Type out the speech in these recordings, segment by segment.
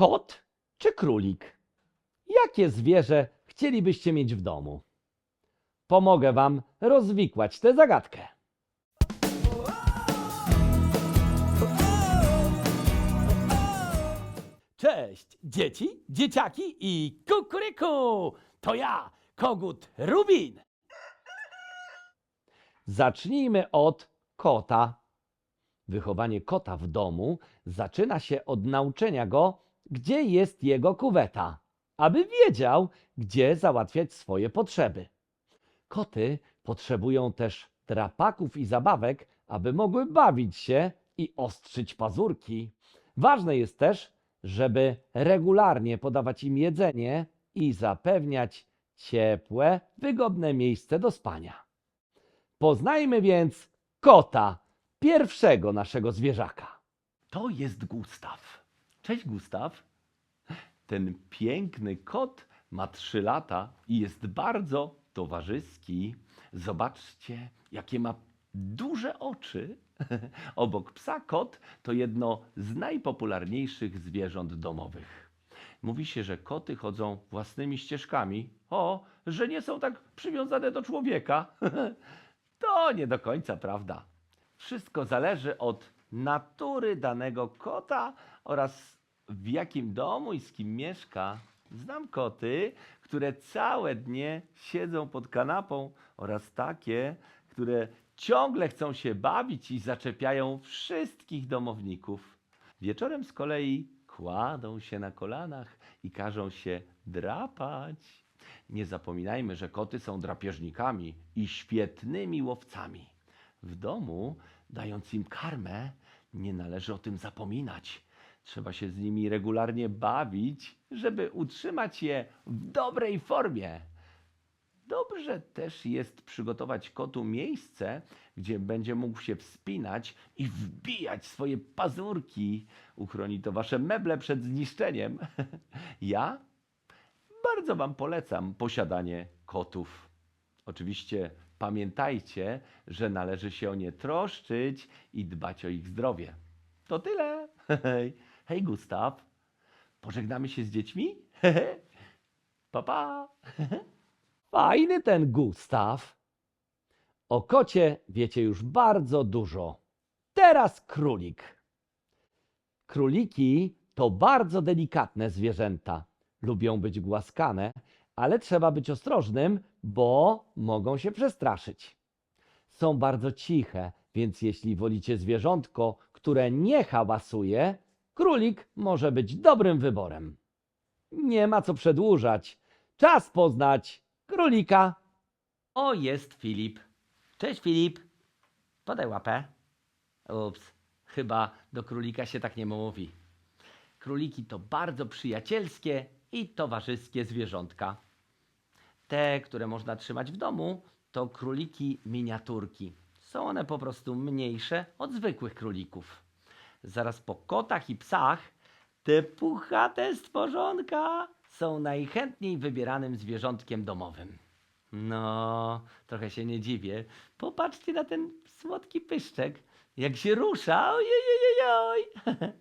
Kot czy królik? Jakie zwierzę chcielibyście mieć w domu? Pomogę wam rozwikłać tę zagadkę. Cześć, dzieci, dzieciaki i kukuryku! To ja, kogut Rubin. Zacznijmy od kota. Wychowanie kota w domu zaczyna się od nauczenia go, gdzie jest jego kuweta, aby wiedział, gdzie załatwiać swoje potrzeby. Koty potrzebują też drapaków i zabawek, aby mogły bawić się i ostrzyć pazurki. Ważne jest też, żeby regularnie podawać im jedzenie i zapewniać ciepłe, wygodne miejsce do spania. Poznajmy więc kota, pierwszego naszego zwierzaka. To jest Gustaw. Cześć, Gustaw. Ten piękny kot ma trzy lata i jest bardzo towarzyski. Zobaczcie, jakie ma duże oczy. Obok psa kot to jedno z najpopularniejszych zwierząt domowych. Mówi się, że koty chodzą własnymi ścieżkami. O, że nie są tak przywiązane do człowieka. To nie do końca prawda. Wszystko zależy od natury danego kota oraz w jakim domu i z kim mieszka. Znam koty, które całe dnie siedzą pod kanapą oraz takie, które ciągle chcą się bawić i zaczepiają wszystkich domowników. Wieczorem z kolei kładą się na kolanach i każą się drapać. Nie zapominajmy, że koty są drapieżnikami i świetnymi łowcami. W domu, dając im karmę, nie należy o tym zapominać. Trzeba się z nimi regularnie bawić, żeby utrzymać je w dobrej formie. Dobrze też jest przygotować kotu miejsce, gdzie będzie mógł się wspinać i wbijać swoje pazurki. Uchroni to wasze meble przed zniszczeniem. Ja bardzo Wam polecam posiadanie kotów. Oczywiście pamiętajcie, że należy się o nie troszczyć i dbać o ich zdrowie. To tyle. Hej, Gustaw, pożegnamy się z dziećmi? pa, pa. Fajny ten Gustaw. O kocie wiecie już bardzo dużo. Teraz królik. Króliki to bardzo delikatne zwierzęta. Lubią być głaskane, ale trzeba być ostrożnym, bo mogą się przestraszyć. Są bardzo ciche, więc jeśli wolicie zwierzątko, które nie hałasuje, królik może być dobrym wyborem. Nie ma co przedłużać. Czas poznać królika. O, jest Filip. Cześć Filip. Podaj łapę. Ups, chyba do królika się tak nie mówi. Króliki to bardzo przyjacielskie i towarzyskie zwierzątka. Te, które można trzymać w domu, to króliki miniaturki. Są one po prostu mniejsze od zwykłych królików. Zaraz po kotach i psach, te puchate stworzonka są najchętniej wybieranym zwierzątkiem domowym. No, trochę się nie dziwię. Popatrzcie na ten słodki pyszczek, jak się rusza. Ojej,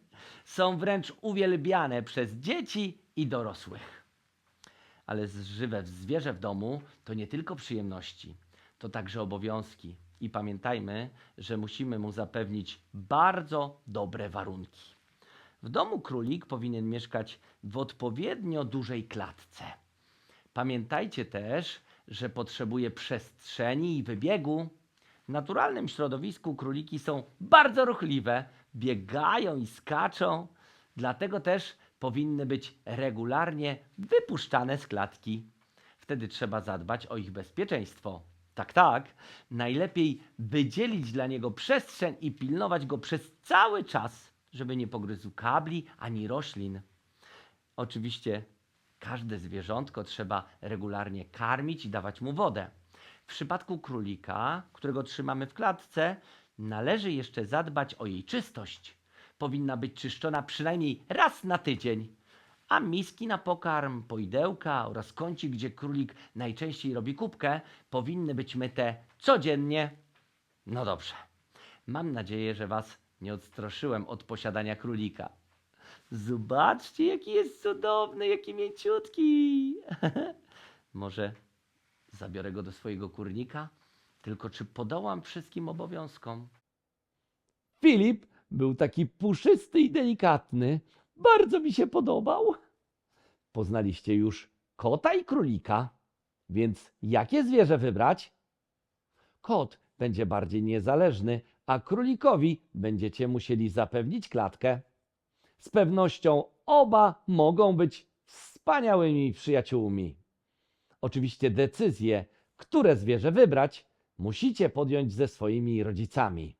Są wręcz uwielbiane przez dzieci i dorosłych. Ale żywe zwierzę w domu to nie tylko przyjemności, to także obowiązki. I pamiętajmy, że musimy mu zapewnić bardzo dobre warunki. W domu królik powinien mieszkać w odpowiednio dużej klatce. Pamiętajcie też, że potrzebuje przestrzeni i wybiegu. W naturalnym środowisku króliki są bardzo ruchliwe, biegają i skaczą, dlatego też powinny być regularnie wypuszczane z klatki. Wtedy trzeba zadbać o ich bezpieczeństwo. Tak, tak, najlepiej wydzielić dla niego przestrzeń i pilnować go przez cały czas, żeby nie pogryzł kabli ani roślin. Oczywiście każde zwierzątko trzeba regularnie karmić i dawać mu wodę. W przypadku królika, którego trzymamy w klatce, należy jeszcze zadbać o jej czystość. Powinna być czyszczona przynajmniej raz na tydzień. A miski na pokarm, poidełka oraz kącik, gdzie królik najczęściej robi kubkę, powinny być myte codziennie. No dobrze. Mam nadzieję, że Was nie odstraszyłem od posiadania królika. Zobaczcie, jaki jest cudowny, jaki mięciutki. Może zabiorę go do swojego kurnika? Tylko czy podołam wszystkim obowiązkom? Filip był taki puszysty i delikatny. Bardzo mi się podobał. Poznaliście już kota i królika, więc jakie zwierzę wybrać? Kot będzie bardziej niezależny, a królikowi będziecie musieli zapewnić klatkę. Z pewnością oba mogą być wspaniałymi przyjaciółmi. Oczywiście decyzję, które zwierzę wybrać, musicie podjąć ze swoimi rodzicami.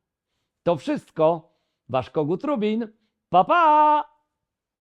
To wszystko. Wasz kogut Rubin. Pa, pa!